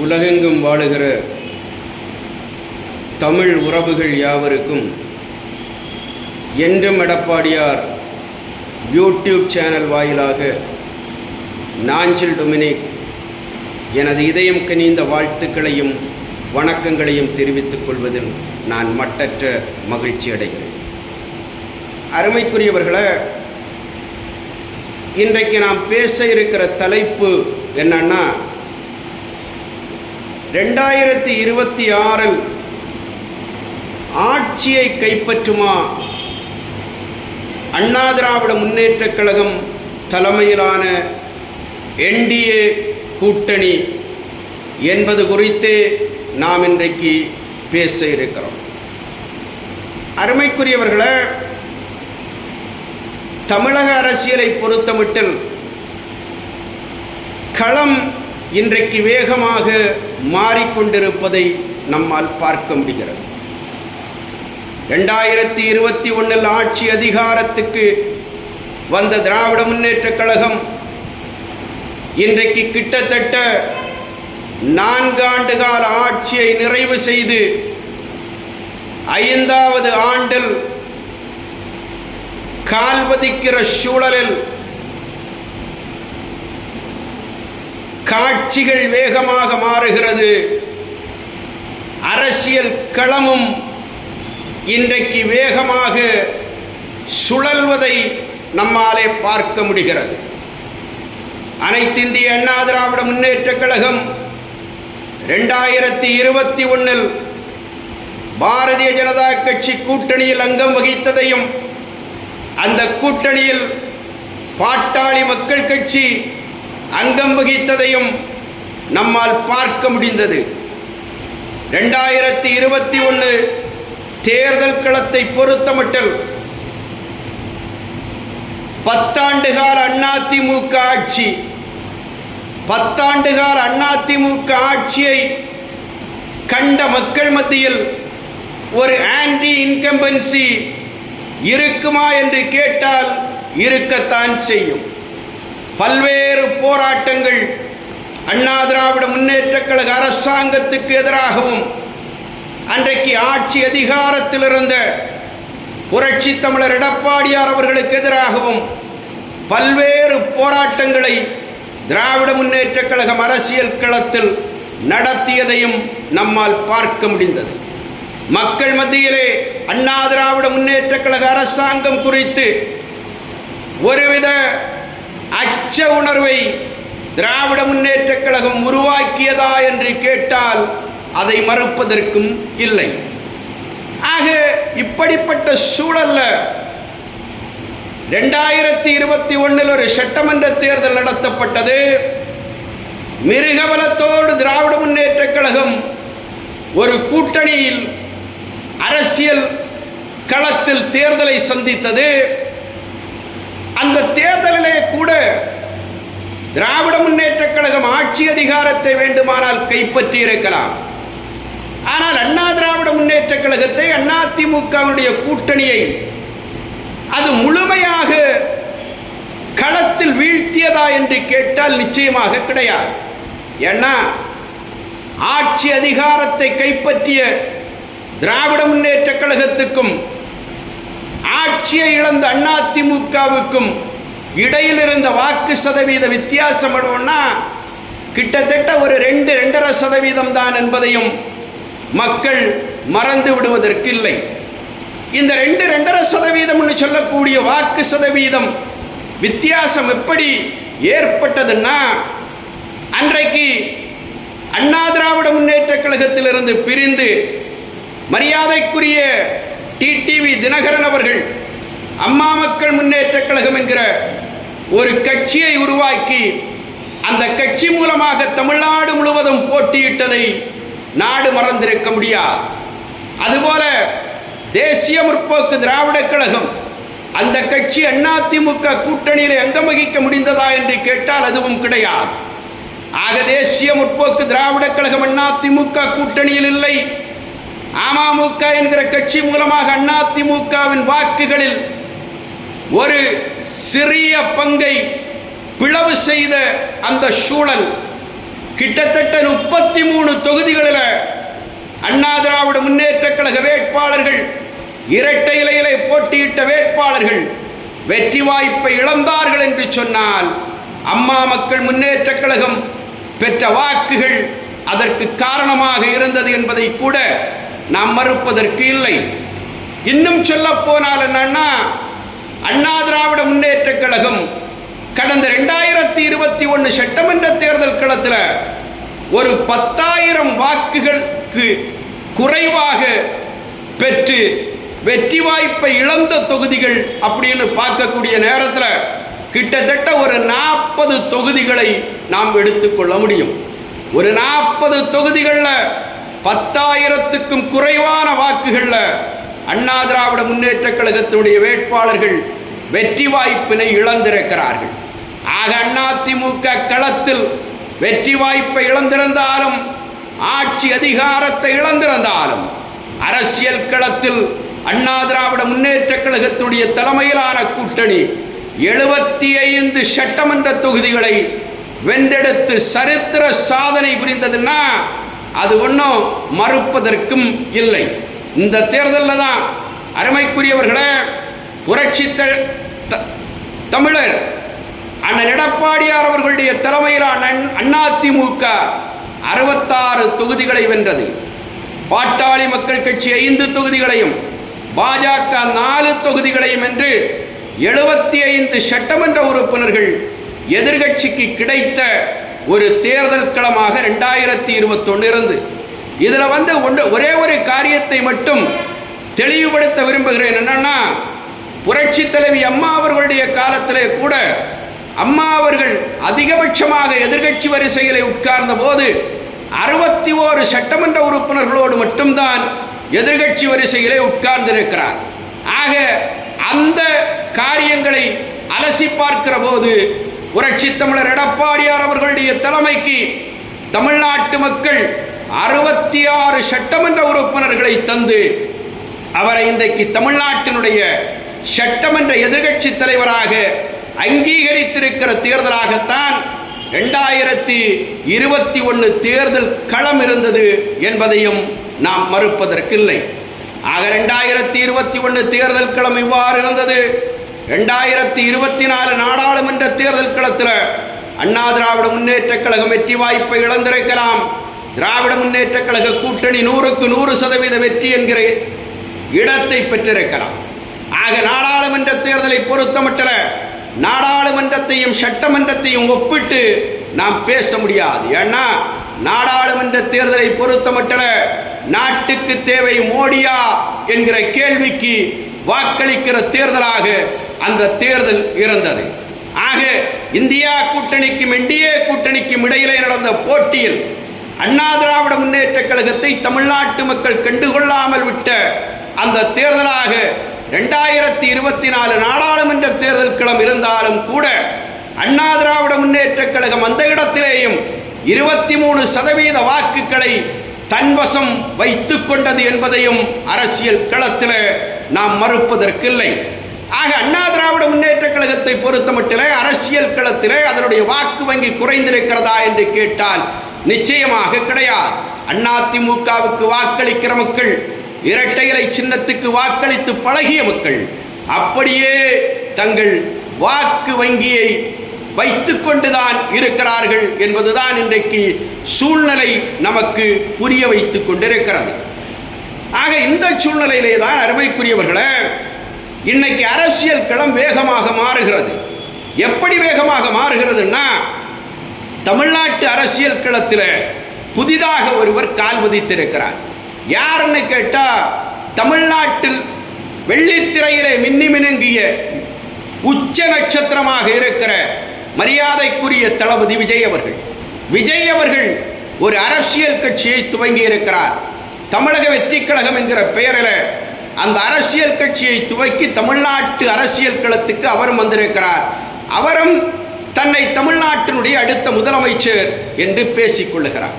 உலகெங்கும் வாழுகிற தமிழ் உறவுகள் யாவருக்கும் என்றும் எடப்பாடியார் யூடியூப் சேனல் வாயிலாக நாஞ்சில் டொமினிக் எனது இதயம் கனிந்த வாழ்த்துக்களையும் வணக்கங்களையும் தெரிவித்துக் கொள்வதில் நான் மட்டற்ற மகிழ்ச்சி அடைகிறேன். அருமைக்குரியவர்களை இன்றைக்கு நாம் பேச இருக்கிற தலைப்பு என்னன்னா ரெண்டாயிரத்தி இருபத்தி ஆறில் ஆட்சியை கைப்பற்றுமா? அண்ணா திராவிட முன்னேற்றக் கழகம் தலைமையிலான என்டிஏ கூட்டணி என்பது குறித்தே நாம் இன்றைக்கு பேச இருக்கிறோம். அருமைக்குரியவர்களே தமிழக அரசியலை பொறுத்தமட்டில் களம் இன்றைக்கு வேகமாக மாறிக்கொண்டிருப்பதை நம்மால் பார்க்க முடிகிறது. ரெண்டாயிரத்தி இருபத்தி ஒன்றில் ஆட்சி அதிகாரத்துக்கு வந்த திராவிட முன்னேற்றக் கழகம் இன்றைக்கு கிட்டத்தட்ட நான்காண்டு கால ஆட்சியை நிறைவு செய்து ஐந்தாவது ஆண்டில் கால்வதிக்கிற சூழலில் காட்சிகள் வேகமாக மாறுகிறது. அரசியல் களமும் இன்றைக்கு வேகமாக சுழல்வதை நம்மாலே பார்க்க முடிகிறது. அனைத்திந்திய அண்ணா திராவிட முன்னேற்றக் கழகம் ரெண்டாயிரத்தி இருபத்தி ஒன்றில் பாரதிய ஜனதா கட்சி கூட்டணியில் அங்கம் வகித்ததையும் அந்த கூட்டணியில் பாட்டாளி மக்கள் கட்சி அங்கம் வகித்ததையும் நம்மால் பார்க்க முடிந்தது. ரெண்டாயிரத்தி இருபத்தி ஒன்று தேர்தல் களத்தை பொறுத்தமட்டில் பத்தாண்டு கால அதிமுக ஆட்சி பத்தாண்டு கால அதிமுக ஆட்சியை கண்ட மக்கள் மத்தியில் ஒரு ஆன்டி இன்கம்பன்சி இருக்குமா என்று கேட்டால் இருக்கத்தான் செய்யும். பல்வேறு போராட்டங்கள் அண்ணா திராவிட முன்னேற்றக் கழக அரசாங்கத்துக்கு எதிராகவும் அன்றைக்கு ஆட்சி அதிகாரத்தில் இருந்த புரட்சி தமிழர் எடப்பாடியார் அவர்களுக்கு எதிராகவும் பல்வேறு போராட்டங்களை திராவிட முன்னேற்றக் கழகம் அரசியல் களத்தில் நடத்தியதையும் நம்மால் பார்க்க முடிந்தது. மக்கள் மத்தியிலே அண்ணா திராவிட முன்னேற்றக் கழக அரசாங்கம் குறித்து ஒருவித அச்ச உணர்வை திராவிட முன்னேற்றக் கழகம் உருவாக்கியதா என்று கேட்டால் அதை மறுப்பதற்கும் இல்லை. ஆக இப்படிப்பட்ட சூழல்ல ரெண்டாயிரத்தி இருபத்தி ஒன்றில் ஒரு சட்டமன்ற தேர்தல் நடத்தப்பட்டது. மிருகபலத்தோடு திராவிட முன்னேற்றக் கழகம் ஒரு கூட்டணியில் அரசியல் களத்தில் தேர்தலை சந்தித்தது. அந்த தேர்தலிலே கூட திராவிட முன்னேற்றக் கழகம் ஆட்சி அதிகாரத்தை வேண்டுமானால் கைப்பற்றி இருக்கலாம். ஆனால் அண்ணா திராவிட முன்னேற்றக் கழகத்தை அதிமுகவுடைய கூட்டணியை அது முழுமையாக களத்தில் வீழ்த்தியதா என்று கேட்டால் நிச்சயமாக கிடையாது. ஏன்னா ஆட்சி அதிகாரத்தை கைப்பற்றிய திராவிட முன்னேற்றக் கழகத்துக்கும் ஆட்சியை இழந்த அதிமுகவுக்கும் இடையில் இருந்த வாக்கு சதவீத வித்தியாசம் எவ்வளவுன்னா கிட்டத்தட்ட ஒரு ரெண்டு ரெண்டரை சதவீதம் தான் என்பதையும் மக்கள் மறந்து விடுவதற்கு இல்லை இந்த ரெண்டு ரெண்டரை சதவீதம்னு சொல்லக்கூடிய வாக்கு சதவீதம் வித்தியாசம் எப்படி ஏற்பட்டதுன்னா அன்றைக்கு அண்ணா திராவிட முன்னேற்ற கழகத்திலிருந்து பிரிந்து மரியாதைக்குரிய டிடிவி தினகரன் அவர்கள் அம்மா மக்கள் முன்னேற்ற கழகம் என்கிற ஒரு கட்சியை உருவாக்கி அந்த கட்சி மூலமாக தமிழ்நாடு முழுவதும் போட்டியிட்டதை நாடு மறந்திருக்க முடியாது. அதுபோல தேசிய முற்போக்கு திராவிட கழகம் அந்த கட்சி அதிமுக கூட்டணியில் அங்கம் வகிக்க முடிந்ததா என்று கேட்டால் அதுவும் கிடையாது. ஆக தேசிய முற்போக்கு திராவிட கழகம் அதிமுக கூட்டணியில் இல்லை. அமமுக என்கிற கட்சி மூலமாக அதிமுகவின் வாக்குகளில் ஒரு சிறிய பங்கை பிளவு செய்த அந்த சூழல் கிட்டத்தட்ட முப்பத்தி மூணு தொகுதிகளில் அண்ணா திராவிட முன்னேற்ற கழக வேட்பாளர்கள் இரட்டை இலையிலே போட்டியிட்ட வேட்பாளர்கள் வெற்றி வாய்ப்பை இழந்தார்கள் என்று சொன்னால் அம்மா மக்கள் முன்னேற்ற கழகம் பெற்ற வாக்குகள் அதற்கு காரணமாக இருந்தது என்பதை கூட நாம் மறுப்பதற்கு இல்லை. இன்னும் சொல்ல போனால் என்னன்னா அண்ணா திராவிட முன்னேற்ற கழகம் கடந்த ரெண்டாயிரத்தி இருபத்தி ஒன்று சட்டமன்ற தேர்தல் களத்தில் ஒரு பத்தாயிரம் வாக்குகளுக்கு குறைவாக பெற்று வெற்றி வாய்ப்பை இழந்த தொகுதிகள் அப்படின்னு பார்க்கக்கூடிய நேரத்தில் கிட்டத்தட்ட ஒரு நாற்பது தொகுதிகளை நாம் எடுத்துக்கொள்ள முடியும். ஒரு நாற்பது தொகுதிகளில் பத்தாயிரத்துக்கும் குறைவான வாக்குகளில் அண்ணா திராவிட முன்னேற்ற கழகத்தினுடைய வேட்பாளர்கள் வெற்றி வாய்ப்பினை இழந்திருக்கிறார்கள். ஆக அதிமுக களத்தில் வெற்றி வாய்ப்பை இழந்திருந்தாலும் ஆட்சி அதிகாரத்தை இழந்திருந்தாலும் அரசியல் களத்தில் அண்ணா திராவிட முன்னேற்ற கழகத்துடைய தலைமையிலான கூட்டணி எழுபத்தி ஐந்து சட்டமன்ற தொகுதிகளை வென்றெடுத்து சரித்திர சாதனை புரிந்ததுன்னா அது ஒன்றும் மறுப்பதற்கும் இல்லை. இந்த தேர்தலில் தான் அருமைக்குரியவர்களே புரட்சி த- தமிழர் அண்ணன் எடப்பாடியார் அவர்களுடைய தலைமையிலான அதிமுக அறுபத்தாறு தொகுதிகளை வென்றது. பாட்டாளி மக்கள் கட்சி ஐந்து தொகுதிகளையும் பாஜக நாலு தொகுதிகளையும் என்று எழுபத்தி ஐந்து சட்டமன்ற உறுப்பினர்கள் எதிர்கட்சிக்கு கிடைத்த ஒரு தேர்தல் களமாக ரெண்டாயிரத்தி இருபத்தொன்னு இருந்து. இதில் வந்து ஒன்று ஒரே ஒரு காரியத்தை மட்டும் தெளிவுபடுத்த விரும்புகிறேன். என்னன்னா புரட்சி தலைவி அம்மா அவர்களுடைய காலத்திலே கூட அம்மா அவர்கள் அதிகபட்சமாக எதிர்கட்சி வரிசையில் உட்கார்ந்த போது அறுபத்தி ஓரு சட்டமன்ற உறுப்பினர்களோடு மட்டும்தான் எதிர்கட்சி வரிசையிலே உட்கார்ந்திருக்கிறார். ஆக அந்த காரியங்களை அலசி பார்க்கிற போது புரட்சி தமிழர் எடப்பாடியார் அவர்களுடைய தலைமைக்கு தமிழ்நாட்டு மக்கள் அறுபத்தி ஆறு சட்டமன்ற உறுப்பினர்களை தந்து அவரை இன்றைக்கு தமிழ்நாட்டினுடைய சட்டமன்ற எதிர்கட்சி தலைவராக அங்கீகரித்திருக்கிற தேர்தலாகத்தான் ரெண்டாயிரத்தி இருபத்தி ஒன்று தேர்தல் களம் இருந்தது என்பதையும் நாம் மறுப்பதற்கில்லை. ஆக ரெண்டாயிரத்தி இருபத்தி ஒன்று தேர்தல் களம் இவ்வாறு இருந்தது. ரெண்டாயிரத்தி இருபத்தி நாலு நாடாளுமன்ற தேர்தல் களத்தில் அண்ணா திராவிட முன்னேற்ற கழகம் வெற்றி வாய்ப்பை இழந்திருக்கலாம். திராவிட முன்னேற்ற கழக கூட்டணி நூறுக்கு நூறு சதவீத வெற்றி என்கிற இடத்தை பெற்றிருக்கலாம். ஆக நாடாளுமன்ற தேர்தலை பொறுத்தமட்டில் நாடாளுமன்றத்தையும் சட்டமன்றத்தையும் ஒப்பிட்டு நாம் பேச முடியாது. ஏன்னா நாடாளுமன்ற தேர்தலை பொறுத்தமட்டில் நாட்டுக்கு தேவை மோடியா என்கிற கேள்விக்கு வாக்களிக்கிற தேர்தலாக அந்த தேர்தல் இருந்தது ஆக இந்தியா கூட்டணிக்கும் என்டிஏ கூட்டணிக்கும் இடையிலே நடந்த போட்டியில் அண்ணா திராவிட முன்னேற்ற கழகத்தை தமிழ்நாட்டு மக்கள் கண்டுகொள்ளாமல் விட்ட அந்த தேர்தலாக ரெண்டாயிரத்தி இருபத்தி நாலு நாடாளுமன்ற தேர்தல் களம் இருந்தாலும் கூட அண்ணா திராவிட முன்னேற்ற கழகம் அந்த இடத்திலேயும் இருபத்தி மூணு சதவீத வாக்குகளை தன்வசம் வைத்து கொண்டது என்பதையும் அரசியல் களத்தில் நாம் மறுப்பதற்கில்லை. ஆக அண்ணா திராவிட முன்னேற்ற கழகத்தை பொறுத்தமட்டிலே அரசியல் களத்திலே அதனுடைய வாக்கு வங்கி குறைந்திருக்கிறதா என்று கேட்டால் நிச்சயமாக கிடையாது. அதிமுகவுக்கு வாக்களிக்கிற மக்கள் இரட்டை இலை சின்னத்துக்கு வாக்களித்து பழகிய மக்கள் அப்படியே தங்கள் வாக்கு வங்கியை வைத்து கொண்டுதான் இருக்கிறார்கள் என்பதுதான் இன்றைக்கு சூழ்நிலை நமக்கு புரிய வைத்து கொண்டிருக்கிறது. ஆக இந்த சூழ்நிலையிலே தான் அருமைக்குரியவர்களை இன்னைக்கு அரசியல் களம் வேகமாக மாறுகிறது. எப்படி வேகமாக மாறுகிறதுன்னா தமிழ்நாட்டு அரசியல் களத்தில் புதிதாக ஒருவர் கால் பதித்திருக்கிறார் யாருன்னு கேட்டால் தமிழ்நாட்டில் வெள்ளித்திரையிலே மின்னி மினுங்கிய உச்ச நட்சத்திரமாக இருக்கிற மரியாதைக்குரிய தளபதி விஜய் அவர்கள். விஜய் அவர்கள் ஒரு அரசியல் கட்சியை துவங்கி இருக்கிறார் தமிழக வெற்றி கழகம் என்கிற பெயரில் அந்த அரசியல் கட்சியை துவக்கி தமிழ்நாட்டு அரசியல் களத்துக்கு அவரும் வந்திருக்கிறார். அவரும் தன்னை தமிழ்நாட்டினுடைய அடுத்த முதலமைச்சர் என்று பேசிக்கொள்ளுகிறார்.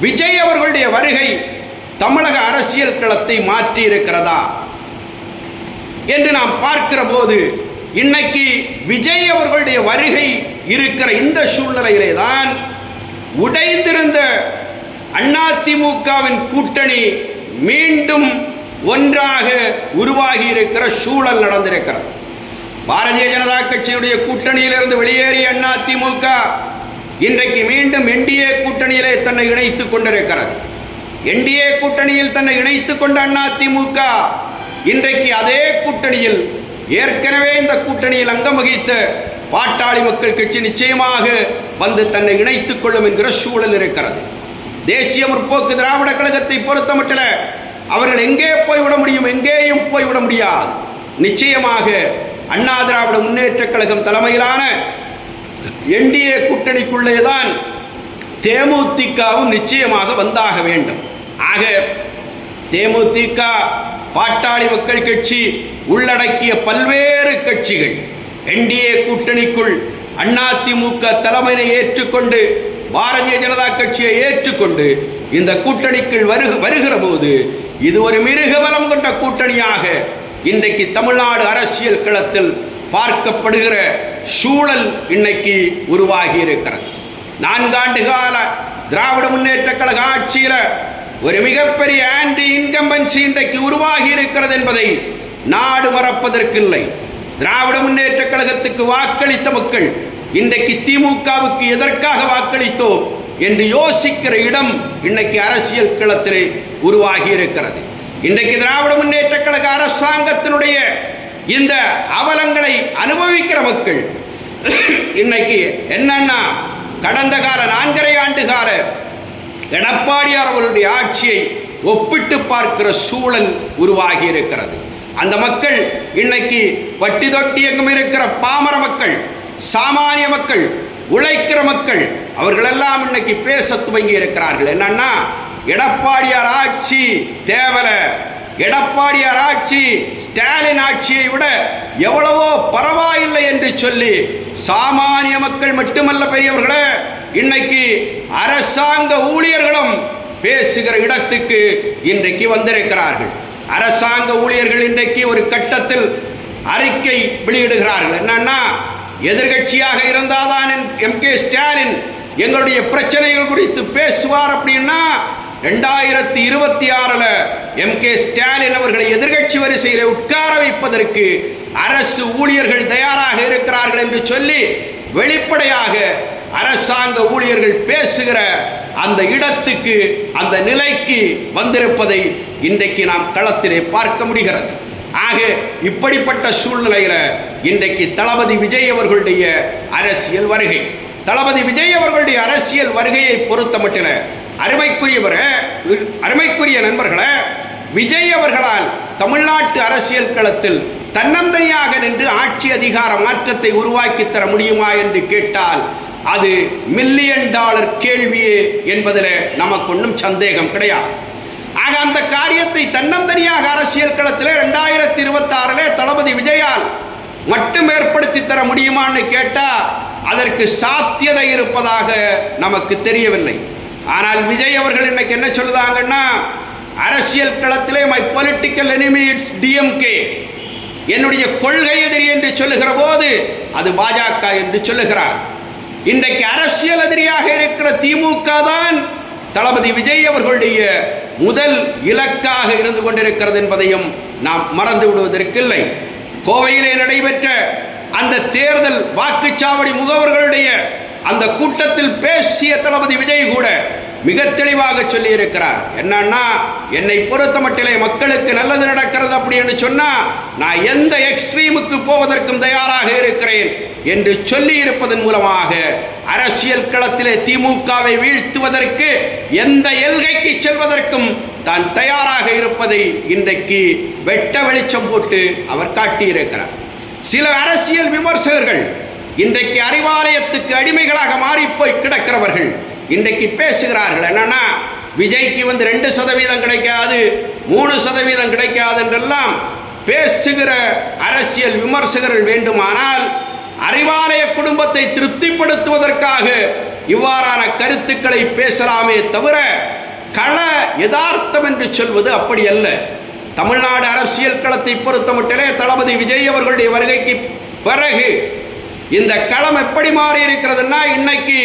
விஜய் அவர்களுடைய வருகை தமிழக அரசியல் களத்தை மாற்றி இருக்கிறதா என்று நாம் பார்க்கிற போது இன்னைக்கு விஜய் அவர்களுடைய வருகை இருக்கிற இந்த சூழ்நிலையிலே தான் உடைந்திருந்த அதிமுகவின் கூட்டணி மீண்டும் ஒன்றாக உருவாகி இருக்கிற சூழல் நடந்திருக்கிறது. பாரதிய ஜனதா கட்சியுடைய கூட்டணியிலிருந்து வெளியேறிய திமுக இன்றைக்கு மீண்டும் என்டிஏ கூட்டணியிலே தன்னை இணைத்துக் கொண்டிருக்கிறது. என்டிஏ கூட்டணியில் தன்னை இணைத்துக் கொண்ட திமுக இன்றைக்கு அதே கூட்டணியில் ஏற்கனவே இந்த கூட்டணியில் அங்கம் வகித்த பாட்டாளி மக்கள் கட்சி நிச்சயமாக வந்து தன்னை இணைத்துக் கொள்ளும் என்கிற சூழல் இருக்கிறது. தேசிய முற்போக்கு திராவிட கழகத்தை பொறுத்தமட்டில் அவர்கள் எங்கே போய்விட முடியும் எங்கேயும் போய்விட முடியாது. நிச்சயமாக அண்ணா திராவிட முன்னேற்ற கழகம் தலைமையிலான என்டிஏ கூட்டணிக்குள்ளே தான் தேமுதிகவும் நிச்சயமாக வந்தாக வேண்டும். ஆக தேமுதிக பாட்டாளி மக்கள் கட்சி உள்ளடக்கிய பல்வேறு கட்சிகள் என்டிஏ கூட்டணிக்குள் அதிமுக தலைமையை ஏற்றுக்கொண்டு பாரதிய ஜனதா கட்சியை ஏற்றுக்கொண்டு இந்த கூட்டணிக்குள் வருக வருகிற போது இது ஒரு மிருகபலம் கொண்ட கூட்டணியாக இன்றைக்கு தமிழ்நாடு அரசியல் களத்தில் பார்க்கப்படுகிற சூழல் இன்னைக்கு உருவாகி இருக்கிறது. நான்காண்டு கால திராவிட முன்னேற்ற கழக ஆட்சியில் ஒரு மிகப்பெரிய ஆன்டி இன்கம்பன்சி இன்றைக்கு உருவாகி இருக்கிறது என்பதை நாடு மறப்பதற்கில்லை. திராவிட முன்னேற்ற கழகத்துக்கு வாக்களித்த மக்கள் இன்றைக்கு திமுகவுக்கு எதற்காக வாக்களித்தோம்? என்று யோசிக்கிற இடம் இன்னைக்கு அரசியல் களத்திலே உருவாகி இருக்கிறது இன்றைக்கு திராவிட முன்னேற்ற கழக அரசாங்கத்தினுடைய இந்த அவலங்களை அனுபவிக்கிற மக்கள் இன்னைக்கு என்னன்னா கடந்த கால நான்கரை ஆண்டு கால எடப்பாடியார் அவர்களுடைய ஆட்சியை ஒப்பிட்டு பார்க்கிற சூழல் உருவாகி இருக்கிறது அந்த மக்கள் இன்னைக்கு வட்டி தொட்டி எங்கும் இருக்கிற பாமர மக்கள் சாமானிய மக்கள் உழைக்கிற மக்கள் அவர்களெல்லாம் இன்னைக்கு பேச துவங்கி இருக்கிறார்கள். என்னன்னா எடப்பாடியார் ஆட்சி தேவல. எடப்பாடியார் ஆட்சி ஸ்டாலின் ஆட்சியை விட எவ்வளவோ பரவாயில்லை என்று சொல்லி சாமானிய மக்கள் மட்டுமல்ல பெரியவர்களே இன்னைக்கு அரசாங்க ஊழியர்களும் பேசுகிற இடத்துக்கு இன்றைக்கு வந்திருக்கிறார்கள். அரசாங்க ஊழியர்கள் இன்றைக்கு ஒரு கட்டத்தில் அறிக்கை வெளியிடுகிறார்கள். என்னன்னா எதிர்கட்சியாக இருந்தாதான் எம் கே ஸ்டாலின் எங்களுடைய பிரச்சனைகள் குறித்து பேசுவார் அப்படின்னா ரெண்டாயிரத்தி இருபத்தி ஆறில் எம் கே ஸ்டாலின் அவர்களை எதிர்கட்சி வரிசையில் உட்கார வைப்பதற்கு அரசு ஊழியர்கள் தயாராக இருக்கிறார்கள் என்று சொல்லி வெளிப்படையாக அரசாங்க ஊழியர்கள் பேசுகிற அந்த இடத்துக்கு அந்த நிலைக்கு வந்திருப்பதை இன்றைக்கு நாம் களத்திலே பார்க்க முடிகிறது. ஆக இப்படிப்பட்ட சூழ்நிலையில் இன்றைக்கு தளபதி விஜய் அவர்களுடைய அரசியல் வருகை. தளபதி விஜய் அவர்களுடைய அரசியல் வருகையை பொறுத்த மட்டில் அருமைக்குரியவரை அருமைக்குரிய நண்பர்களே விஜய் அவர்களால் தமிழ்நாட்டு அரசியல் களத்தில் தன்னந்தனியாக நின்று ஆட்சி அதிகார மாற்றத்தை உருவாக்கி தர முடியுமா என்று கேட்டால் அது மில்லியன் டாலர் கேள்வியே என்பதில் நமக்கு ஒன்றும் சந்தேகம் கிடையாது. ஆக அந்த காரியத்தை தன்னந்தனியாக அரசியல் களத்தில் ரெண்டாயிரத்தி இருபத்தி தளபதி விஜயால் மட்டும் ஏற்படுத்தி தர முடியுமான்னு கேட்டால் அதற்கு சாத்தியதை இருப்பதாக நமக்கு தெரியவில்லை. ஆனால் விஜய் அவர்கள் இன்னைக்கு என்ன சொல்லுதாங்கன்னா அரசியல் களத்திலே my political enemy it's DMK என்னுடைய கொள்கை எதிரி என்று சொல்லுகிற போது அது பாஜக என்று சொல்லுகிறார். இன்றைக்கு அரசியல் எதிரியாக இருக்கிற திமுக தான் தளபதி விஜய் அவர்களுடைய முதல் இலக்காக இருந்து கொண்டிருக்கிறது என்பதையும் நாம் மறந்து விடுவதற்கில்லை. கோவையிலே நடைபெற்ற அந்த தேர்தல் வாக்குச்சாவடி முகவர்களுடைய அந்த கூட்டத்தில் பேசிய தளபதி விஜய் கூட மிக தெளிவாக சொல்லியிருக்கிறார். என்னன்னா என்னை பொறுத்த மட்டிலே மக்களுக்கு நல்லது நடக்கிறது அப்படின்னு சொன்னா நான் எந்த எக்ஸ்ட்ரீமுக்கு போவதற்கும் தயாராக இருக்கிறேன். என்று சொல்லி இருப்பதன் மூலமாக அரசியல் களத்திலே திமுகவை வீழ்த்துவதற்கு எந்த எல்கைக்கு செல்வதற்கும் தான் தயாராக இருப்பதை இன்றைக்கு வெட்ட வெளிச்சம் போட்டு அவர் காட்டியிருக்கிறார். சில அரசியல் விமர்சகர்கள் இன்றைக்கு அறிவாலயத்துக்கு அடிமைகளாக மாறிப்போய் கிடக்கிறவர்கள் இன்றைக்கு பேசுகிறார்கள். என்னன்னா விஜய்க்கு வந்து ரெண்டு சதவீதம் கிடைக்காது மூணு சதவீதம் கிடைக்காது என்றெல்லாம் பேசுகிற அரசியல் விமர்சகர்கள் வேண்டுமானால் அறிவாலய குடும்பத்தை திருப்திப்படுத்துவதற்காக இவ்வாறான கருத்துக்களை பேசலாமே தவிர கள யதார்த்தம் என்று சொல்வது அப்படி அல்ல. தமிழ்நாடு அரசியல் களத்தை பொறுத்தமட்டிலே தளபதி விஜய் அவர்களுடைய வருகைக்கு பிறகு இந்த களம் எப்படி மாறி இருக்கிறதுனா இன்னைக்கு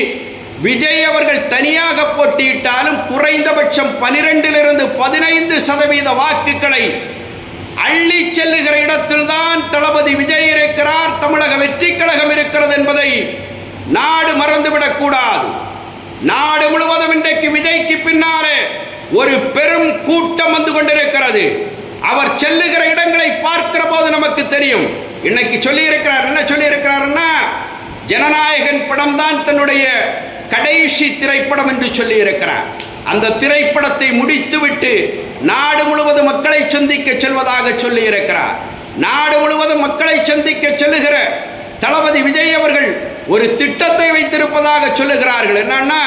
விஜய் அவர்கள் தனியாக போட்டியிட்டாலும் குறைந்தபட்சம் பனிரெண்டிலிருந்து பதினைந்து சதவீத வாக்குகளை அள்ளி செல்லுகிற இடத்தில்தான் தளபதி விஜய் இருக்கிறார். தமிழக வெற்றி கழகம் இருக்கிறது என்பதை நாடு மறந்துவிடக் கூடாது. நாடு முழுவதும் இன்றைக்கு விஜய்க்கு பின்னாலே ஒரு பெரும் கூட்டம் வந்து கொண்டிருக்கிறது. அவர் செல்லுகிற இடங்களை பார்க்கிற போது நமக்கு தெரியும். இன்னைக்கு சொல்லி இருக்கிறார் என்ன சொல்லி இருக்கிறாருன்னா ஜனநாயகன் படம் தான் தன்னுடைய கடைசி திரைப்படம் என்று சொல்லி இருக்கிறார் அந்த திரைப்படத்தை முடித்துவிட்டு நாடு முழுவதும் மக்களை சந்திக்க செல்வதாக சொல்லி இருக்கிறார் நாடு முழுவதும் மக்களை சந்திக்க செல்லுகிற தளபதி விஜய் அவர்கள் ஒரு திட்டத்தை வைத்திருப்பதாக சொல்லுகிறார்கள். என்னன்னா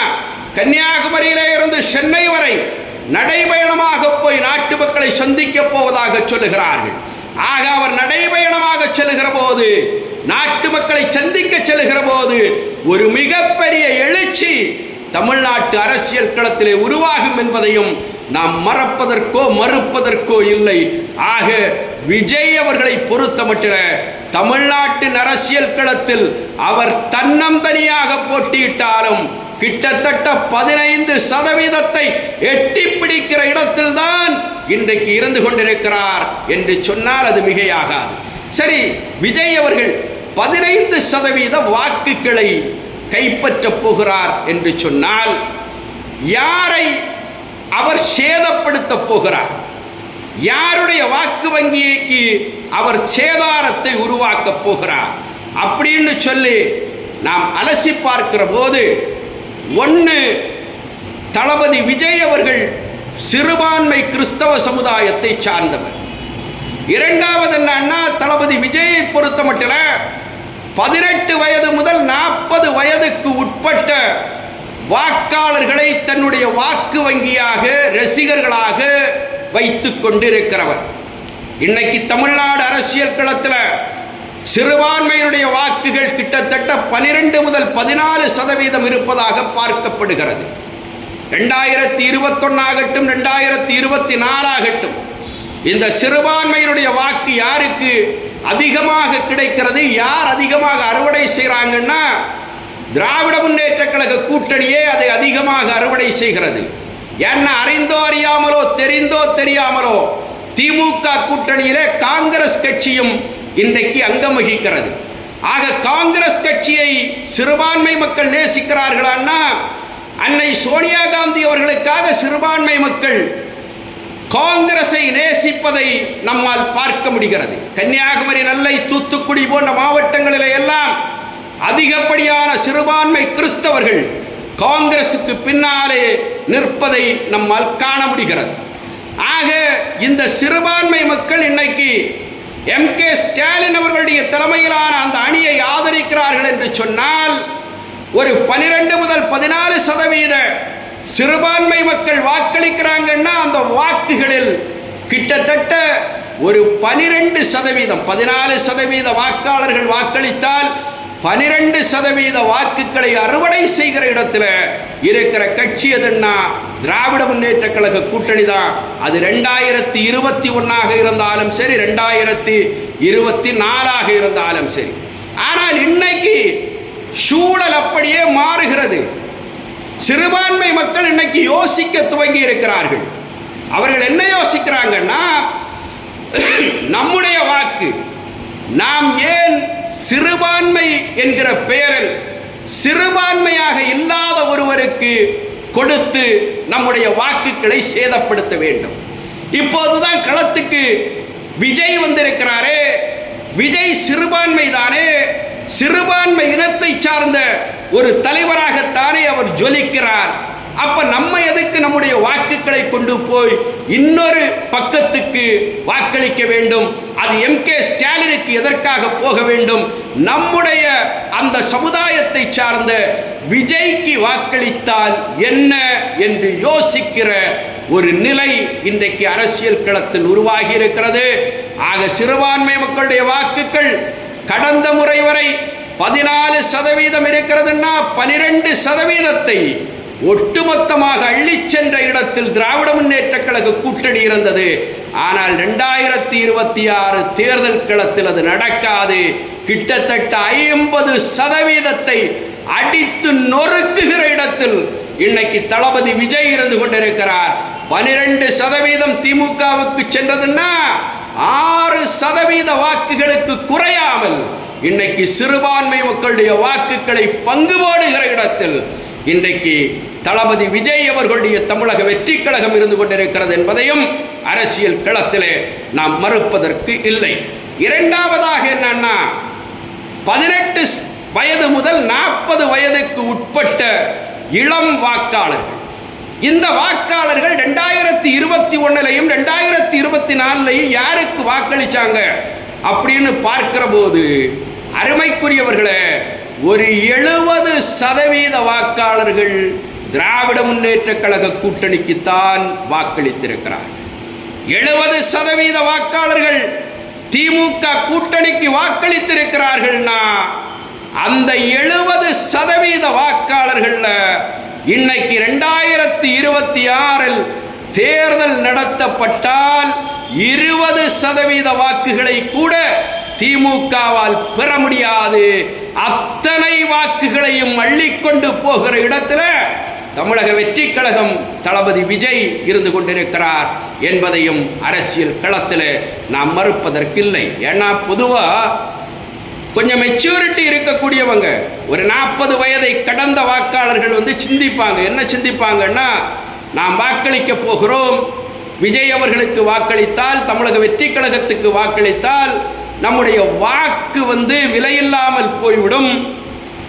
கன்னியாகுமரியிலே இருந்து சென்னை வரை நடைபயணமாக போய் நாட்டு மக்களை சந்திக்க போவதாக சொல்லுகிறார்கள். ஆக அவர் நடைபயணமாக செல்கிற போது நாட்டு மக்களை சந்திக்க செல்கிற போது ஒரு மிகப்பெரிய எழுச்சி தமிழ்நாட்டு அரசியல் களத்திலே உருவாகும் என்பதையும் நாம் மறப்பதற்கோ மறுப்பதற்கோ இல்லை. ஆக விஜய் அவர்களை பொறுத்தமற்ற தமிழ்நாட்டின் அரசியல் களத்தில் அவர் தன்னந்தனியாக போட்டியிட்டாலும் கிட்டத்தட்ட பதினைந்து சதவீதத்தை எட்டி பிடிக்கிற இடத்தில்தான் இன்றைக்கு இருந்து கொண்டிருக்கிறார் என்று சொன்னால் அது மிகையாகாது. சரி விஜய் அவர்கள் பதினைந்து சதவீத வாக்குகளை கைப்பற்றப் போகிறார் என்று சொன்னால் யாரை அவர் சேதப்படுத்த போகிறார்? யாருடைய வாக்கு வங்கிக்கு அவர் சேதாரத்தை உருவாக்கப் போகிறார்? அப்படின்னு சொல்லி நாம் அலசி பார்க்கிற போது ஒன்று தளபதி விஜய் அவர்கள் சிறுபான்மை கிறிஸ்தவ சமுதாயத்தை சார்ந்தவர். இரண்டாவது என்னன்னா தளபதி விஜயை பொறுத்த மட்டும் பதினெட்டு வயது முதல் நாற்பது வயதுக்கு உட்பட்ட வாக்காளர்களை தன்னுடைய வாக்கு வங்கியாக ரசிகர்களாக வைத்து கொண்டிருக்கிறவர். இன்னைக்கு தமிழ்நாடு அரசியல் களத்தில் சிறுபான்மையினுடைய வாக்குகள் கிட்டத்தட்ட பனிரெண்டு முதல் பதினாலு சதவீதம் இருப்பதாக பார்க்கப்படுகிறது. ரெண்டாயிரத்தி இருபத்தொன்னாகட்டும் ரெண்டாயிரத்தி இருபத்தி நாலாகட்டும் இந்த சிறுபான்மையினுடைய வாக்கு யாருக்கு அதிகமாக கிடைக்கிறது. யார் அதிகமாக அறுவடை செய்கிறாங்கன்னா திராவிட முன்னேற்ற கழக கூட்டணியே அதை அதிகமாக அறுவடை செய்கிறது. என்ன அறிந்தோ அறியாமலோ தெரிந்தோ தெரியாமலோ திமுக கூட்டணியிலே காங்கிரஸ் கட்சியும் இன்றைக்கு அங்கம் வகிக்கிறது. ஆக காங்கிரஸ் கட்சியை சிறுபான்மை மக்கள் நேசிக்கிறார்களான்னா அன்னை சோனியா காந்தி அவர்களுக்காக சிறுபான்மை மக்கள் காங்கிரஸை நேசிப்பதை நம்மால் பார்க்க முடிகிறது. கன்னியாகுமரி நெல்லை தூத்துக்குடி போன்ற மாவட்டங்களில் எல்லாம் அதிகப்படியான சிறுபான்மை கிறிஸ்தவர்கள் காங்கிரசுக்கு பின்னாலே நிற்பதை நம்மால் காண முடிகிறது. ஆக இந்த சிறுபான்மை மக்கள் இன்னைக்கு எம். கே. ஸ்டாலின் அவர்களுடைய தலைமையிலான அந்த அணியை ஆதரிக்கிறார்கள் என்று சொன்னால் ஒரு பனிரெண்டு முதல் பதினாலு சதவீத சிறுபான்மை மக்கள் வாக்களிக்கிறாங்கன்னா அந்த வாக்குகளில் கிட்டத்தட்ட ஒரு பனிரெண்டு சதவீதம் பதினாலு சதவீத வாக்காளர்கள் வாக்களித்தால் பனிரெண்டு சதவீத வாக்குகளை அறுவடை செய்கிற இடத்துல இருக்கிற கட்சி எதுன்னா திராவிட முன்னேற்ற கழக கூட்டணி தான். அது ரெண்டாயிரத்தி இருபத்தி ஒன்றாக இருந்தாலும் சரி ரெண்டாயிரத்தி இருபத்தி நாலாக இருந்தாலும் சரி. ஆனால் இன்னைக்கு சூழல் அப்படியே மாறுகிறது. சிறுபான்மை மக்கள் இன்னைக்கு யோசிக்க துவங்கி இருக்கிறார்கள். அவர்கள் என்ன யோசிக்கிறாங்கன்னா நம்முடைய வாக்கு நாம் ஏன் சிறுபான்மை என்கிற பெயரில் சிறுபான்மையாக இல்லாத ஒருவருக்கு கொடுத்து நம்முடைய வாக்குகளை சேதப்படுத்த வேண்டும். இப்போதுதான் களத்துக்கு விஜய் வந்திருக்கிறாரே. விஜய் சிறுபான்மை தானே சிறுபான்மை இனத்தை சார்ந்த ஒரு தலைவராகத்தானே அவர் ஜொலிக்கிறார். அப்ப நம்ம எதுக்கு நம்முடைய வாக்குகளை கொண்டு போய் இன்னொரு பக்கத்துக்கு வாக்களிக்க வேண்டும்? அது எம் கே ஸ்டாலினுக்கு எதற்காக போக வேண்டும்? நம்முடைய அந்த சமுதாயத்தை சார்ந்த விஜய்க்கு வாக்களித்தால் என்ன என்று யோசிக்கிற ஒரு நிலை இன்றைக்கு அரசியல் களத்தில் உருவாகி இருக்கிறது. ஆக சிறுபான்மை மக்களுடைய வாக்குகள் கடந்த முறை வரை பதினாலு சதவீதம் இருக்கிறதுன்னா பனிரெண்டு சதவீதத்தை ஒட்டுமொத்தமாக அள்ளிச் சென்ற இடத்தில் திராவிட முன்னேற்ற கழக கூட்டணி இருந்தது. ஆனால் ரெண்டாயிரத்தி இருபத்தி ஆறு தேர்தல் களத்தில் அது நடக்காது. கிட்டத்தட்ட ஐம்பது சதவீதத்தை அடித்து நொறுக்குகிற இடத்தில் இன்னைக்கு தளபதி விஜய் இருந்து கொண்டிருக்கிறார். பனிரெண்டு சதவீதம் திமுகவுக்கு சென்றதுன்னா ஆறு சதவீத வாக்குகளுக்கு குறையாமல் இன்னைக்கு சிறுபான்மை மக்களுடைய வாக்குகளை பங்கு போடுகிற இடத்தில் இன்றைக்கு தளபதி விஜய் அவர்களுடைய தமிழக வெற்றி கழகம் இருந்து கொண்டிருக்கிறது என்பதையும் அரசியல் களத்திலே நாம் மறுப்பதற்கு இல்லை. இரண்டாவதாக என்னன்னா பதினெட்டு வயது முதல் நாற்பது வயதுக்கு உட்பட்ட இளம் வாக்காளர்கள். இந்த வாக்காளர்கள் ரெண்டாயிரத்தி இருபத்தி ஒன்றுலையும் ரெண்டாயிரத்தி இருபத்தி நாலுலையும் யாருக்கு வாக்களிச்சாங்க? அப்படின்னு பார்க்கிற போது அருமைக்குரியவர்களே ஒரு எழுபது சதவீத வாக்காளர்கள் திராவிட முன்னேற்ற கழக கூட்டணிக்குத்தான் வாக்களித்திருக்கிறார்கள். எழுபது சதவீத வாக்காளர்கள் திமுக கூட்டணிக்கு வாக்களித்திருக்கிறார்கள்னா அந்த எழுபது சதவீத வாக்காளர்கள்ல இன்னைக்கு ரெண்டாயிரத்தி இருபத்தி ஆறில் தேர்தல் நடத்தப்பட்டால் இருபது சதவீத வாக்குகளை கூட திமுகவால் பெற முடியாது. அத்தனை வாக்குகளையும் அள்ளிக்கொண்டு போகிற இடத்துல தமிழக வெற்றி கழகம் தளபதி விஜய் இருந்து கொண்டிருக்கிறார் என்பதையும் அரசியல் களத்தில் நாம் மறுப்பதற்கில்லை. ஏன்னா பொதுவாக கொஞ்சம் மெச்சூரிட்டி இருக்கக்கூடியவங்க ஒரு நாற்பது வயதை கடந்த வாக்காளர்கள் வந்து சிந்திப்பாங்க. என்ன சிந்திப்பாங்கன்னா நாம் வாக்களிக்க போகிறோம். விஜய் அவர்களுக்கு வாக்களித்தால் தமிழக வெற்றி கழகத்துக்கு வாக்களித்தால் நம்முடைய வாக்கு வந்து விலையில்லாமல் போய்விடும்.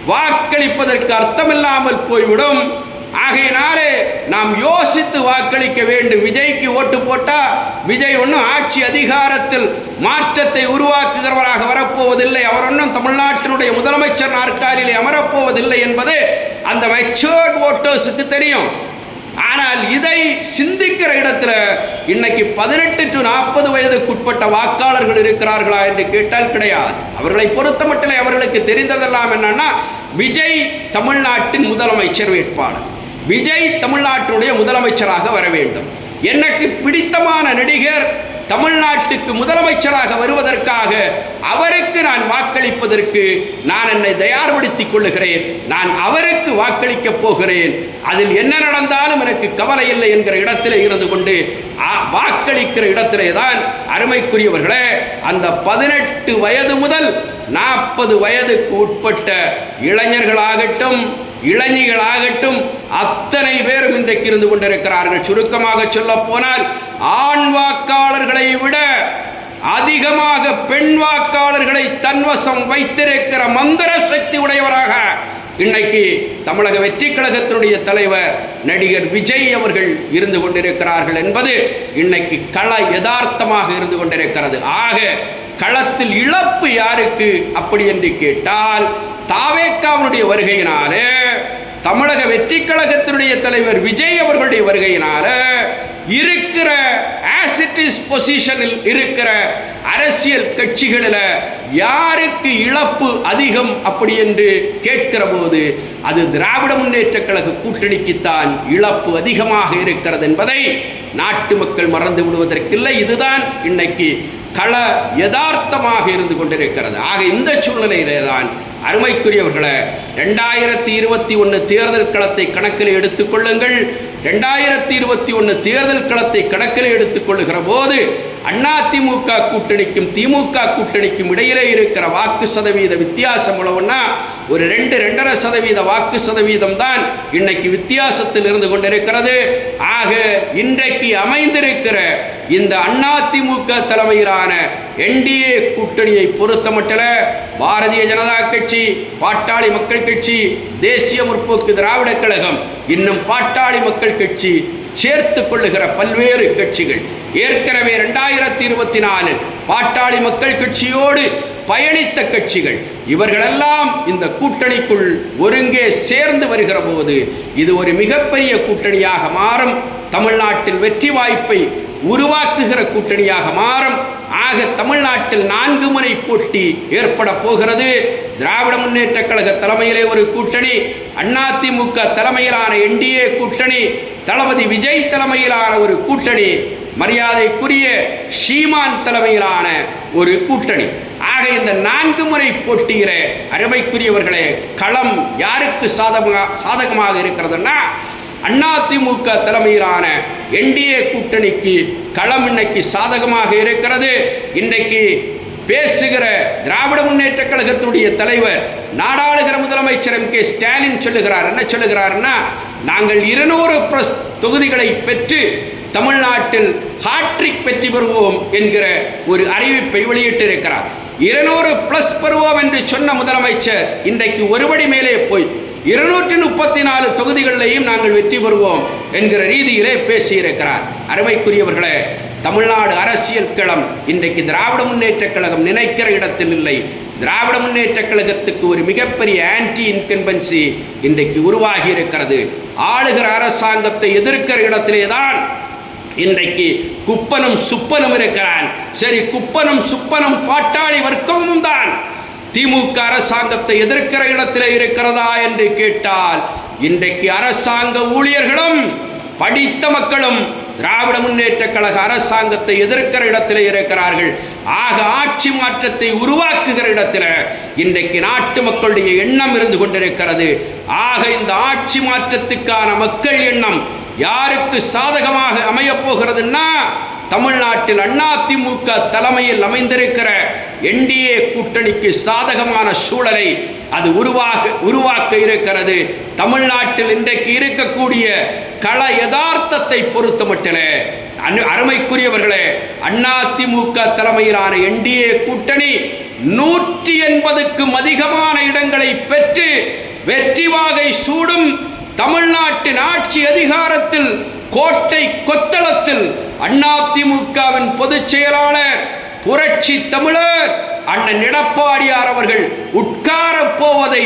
வாக்களிப்பதற்கு அர்த்தமில்லாமல் போய்விடும். ஆகையினாலே நாம் யோசித்து வாக்களிக்க வேண்டும். விஜய்க்கு ஓட்டு போட்டால் விஜய் ஒன்றும் ஆட்சி அதிகாரத்தில் மாற்றத்தை உருவாக்குகிறவராக வரப்போவதில்லை. அவர் ஒன்றும் தமிழ்நாட்டினுடைய முதலமைச்சர் நாற்காலியிலே அமரப்போவதில்லை என்பது அந்த மெச்சோர்ட் ஓட்டர்ஸுக்கு தெரியும். ஆனால் இதை சிந்திக்கிற இடத்துல இன்னைக்கு பதினெட்டு டு நாற்பது வயதுக்குட்பட்ட வாக்காளர்கள் இருக்கிறார்களா என்று கேட்டால் கிடையாது. அவர்களை பொறுத்த மட்டும் அவர்களுக்கு தெரிந்ததெல்லாம் என்னன்னா விஜய் தமிழ்நாட்டின் முதலமைச்சர் வேட்பாளர். விஜய் தமிழ்நாட்டினுடைய முதலமைச்சராக வர வேண்டும். எனக்கு பிடித்தமான நடிகர் தமிழ்நாட்டுக்கு முதலமைச்சராக வருவதற்காக அவருக்கு நான் வாக்களிப்பதற்கு நான் என்னை தயார்படுத்திக் கொள்ளுகிறேன். நான் அவருக்கு வாக்களிக்கப் போகிறேன். அதில் என்ன நடந்தாலும் எனக்கு கவலை இல்லை என்கிற இடத்திலே இருந்து கொண்டு வாக்களிக்கிற இடத்திலே தான் அருமைக்குரியவர்களே அந்த பதினெட்டு வயது முதல் நாற்பது வயதுக்கு உட்பட்ட இளைஞர்களாகட்டும் இளைஞர்களாகட்டும் அத்தனை பேரும் இன்றைக்கு இருந்து கொண்டிருக்கிறார்கள். சுருக்கமாக சொல்ல போனால் ஆண் வாக்காளர்களை விட அதிகமாக பெண் வாக்காளர்களை தன்வசம் வைத்திருக்கிற மந்திர சக்தி உடையவராக இன்னைக்கு தமிழக வெற்றி கழகத்தினுடைய தலைவர் நடிகர் விஜய் அவர்கள் இருந்து கொண்டிருக்கிறார்கள் என்பது இன்னைக்கு கள யதார்த்தமாக இருந்து கொண்டிருக்கிறது. ஆக களத்தில் இழப்பு யாருக்கு? அப்படி என்று கேட்டால் தாவேக்காவினுடைய வருகையினாலே தமிழக வெற்றி கழகத்தினுடைய தலைவர் விஜய் அவர்களுடைய வருகையினால இருக்கிற ஆசிட்டிஸ் பொசிஷனில் இருக்கிற அரசியல் கட்சிகளில் யாருக்கு இழப்பு அதிகம் அப்படி என்று கேட்கிற போது அது திராவிட முன்னேற்ற கழக கூட்டணிக்குத்தான் இழப்பு அதிகமாக இருக்கிறது என்பதை நாட்டு மக்கள் மறந்து விடுவதற்கில்லை. இதுதான் இன்னைக்கு கள யதார்த்தமாக இருந்து கொண்டிருக்கிறது. ஆக இந்த சூழ்நிலையிலே தான் அருமைக்குரியவர்களே ரெண்டாயிரத்தி இருபத்தி ஒன்று தேர்தல் களத்தை கணக்கில் எடுத்துக்கொள்ளுங்கள் ரெண்டாயிரத்தி இருபத்தி ஒன்று தேர்தல் களத்தை கணக்கில் எடுத்துக்கொள்ளுகிற போது அதிமுக கூட்டணிக்கும் திமுக கூட்டணிக்கும் இடையிலே இருக்கிற வாக்கு சதவீத வித்தியாசம் எவ்வளவுன்னா ஒரு ரெண்டு ரெண்டரை சதவீத வாக்கு சதவீதம் தான் இன்னைக்கு வித்தியாசத்தில் இருந்து கொண்டிருக்கிறது. ஆக இன்றைக்கு அமைந்திருக்கிற இந்த அதிமுக தலைமையிலான என்டிஏ கூட்டணியை பொறுத்தமட்டில் பாரதிய ஜனதா கட்சி பாட்டாளி மக்கள் கட்சி தேசிய முற்போக்கு திராவிட கழகம் இன்னும் பாட்டாளி மக்கள் கட்சி சேர்த்து கொள்ளுகிற பல்வேறு கட்சிகள். ஏற்கனவே ரெண்டாயிரத்தி இருபத்தி நாலு பாட்டாளி மக்கள் கட்சியோடு பயணித்த கட்சிகள். இவர்களெல்லாம் இந்த கூட்டணிக்குள் ஒருங்கே சேர்ந்து வருகிற போது இது ஒரு மிகப்பெரிய கூட்டணியாக மாறும். தமிழ்நாட்டில் வெற்றி வாய்ப்பை உருவாக்குகிற கூட்டணியாக மாறும். ஆக தமிழ்நாட்டில் நான்கு முறை போட்டி ஏற்பட போகிறது. திராவிட முன்னேற்ற கழக தலைமையிலே ஒரு கூட்டணி அதிமுக தலைமையிலான என்டிஏ கூட்டணி தளபதி விஜய் தலைமையிலான ஒரு கூட்டணி மரியாதைக்குரிய ஷீமான் தலைமையிலான ஒரு கூட்டணி. ஆக இந்த நான்கு முறை போட்டியில அருமைக்குரியவர்களே களம் யாருக்கு சாதகமாக சாதகமாக இருக்கிறதுன்னா அதிமுக தலைமையிலான என்டிஏ கூட்டணிக்கு களம் இன்னைக்கு சாதகமாக இருக்கிறது. இன்றைக்கு பேசுகிற திராவிட முன்னேற்ற கழகத்துடைய தலைவர் நாடாளுகிற முதலமைச்சர் எம் கே ஸ்டாலின் சொல்லுகிறார். என்ன சொல்லுகிறார்னா நாங்கள் இருநூறு பிரஸ் தொகுதிகளை பெற்று தமிழ்நாட்டில் ஹாட்ரிக் வெற்றி பெறுவோம் என்கிற ஒரு அறிவிப்பை வெளியிட்டிருக்கிறார். இருநூறு பிளஸ் பெறுவோம் என்று சொன்ன முதலமைச்சர் இன்றைக்கு ஒருபடி மேலே போய் இருநூற்றி முப்பத்தி நாலு தொகுதிகளிலையும் நாங்கள் வெற்றி பெறுவோம் என்கிற ரீதியிலே பேசியிருக்கிறார். அருமைக்குரியவர்களே தமிழ்நாடு அரசியல் களம் இன்றைக்கு திராவிட முன்னேற்ற கழகம் நினைக்கிற இடத்தில் இல்லை. திராவிட முன்னேற்ற கழகத்துக்கு ஒரு மிகப்பெரிய ஆன்டி இன்கன்பன்சி இன்றைக்கு உருவாகி இருக்கிறது ஆளுகிற அரசாங்கத்தை எதிர்க்கிற இடத்திலே தான் இன்றைக்கு குப்பனும் சுப்பனும் இருக்கிறான். சரி குப்பனும் சுப்பனும் பாட்டாளி வர்க்கமும் தான். திமுக அரசாங்கத்தை எதிர்க்கிற இடத்தில் இருக்கிறதா என்று கேட்டால் இன்றைக்கு அரசாங்க ஊழியர்களும் படித்த மக்களும் திராவிட முன்னேற்ற கழக அரசாங்கத்தை எதிர்க்கிற இடத்தில் இருக்கிறார்கள். ஆக ஆட்சி மாற்றத்தை உருவாக்குகிற இடத்தில் இன்றைக்கு நாட்டு மக்களுடைய எண்ணம் இருந்து கொண்டிருக்கிறது. ஆக இந்த ஆட்சி மாற்றத்துக்கான மக்கள் எண்ணம் யாருக்கு சாதகமாக அமையப் போகிறதுன்னா தமிழ்நாட்டில் அதிமுக தலைமையில் அமைந்திருக்கிற என்டிஏ கூட்டணிக்கு சாதகமான சூழலை அது உருவாக உருவாக்க இருக்கிறது. தமிழ்நாட்டில் இன்றைக்கு இருக்கக்கூடிய கள யதார்த்தத்தை பொறுத்த மட்டிலே அனு- அருமைக்குரியவர்களே அதிமுக தலைமையிலான என்டிஏ கூட்டணி நூற்றி எண்பதுக்கும் அதிகமான இடங்களை பெற்று வெற்றி வாகை சூடும் தமிழ்நாட்டின் ஆட்சி அதிகாரத்தில் கோட்டை கொத்தளத்தில் அதிமுகவின் பொதுச் செயலாளர் புரட்சி தமிழர் அண்ணன் எடப்பாடியார் அவர்கள் உட்காரப் போவதை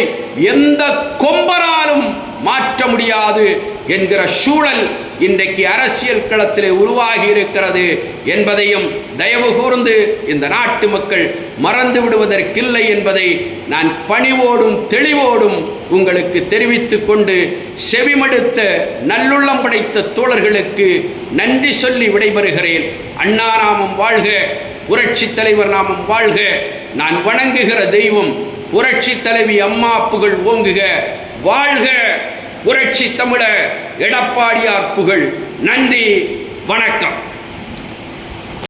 எந்த கொம்பனாலும் மாற்ற முடியாது. என்கிற சூழல் இன்றைக்கு அரசியல் களத்திலே உருவாகி இருக்கிறது என்பதையும் தயவு கூர்ந்து இந்த நாட்டு மக்கள் மறந்து விடுவதற்கில்லை என்பதை நான் பணிவோடும் தெளிவோடும் உங்களுக்கு தெரிவித்து கொண்டு செவிமடுத்த நல்லுள்ளம் படைத்த தோழர்களுக்கு நன்றி சொல்லி விடைபெறுகிறேன். அண்ணா நாமம் வாழ்க புரட்சி தலைவர் நாமம் வாழ்க. நான் வணங்குகிற தெய்வம் புரட்சி தலைவி அம்மா புகழ் ஓங்குக. வாழ்க! புரட்சி தமிழர் எடப்பாடியார் புகழ். நன்றி வணக்கம்.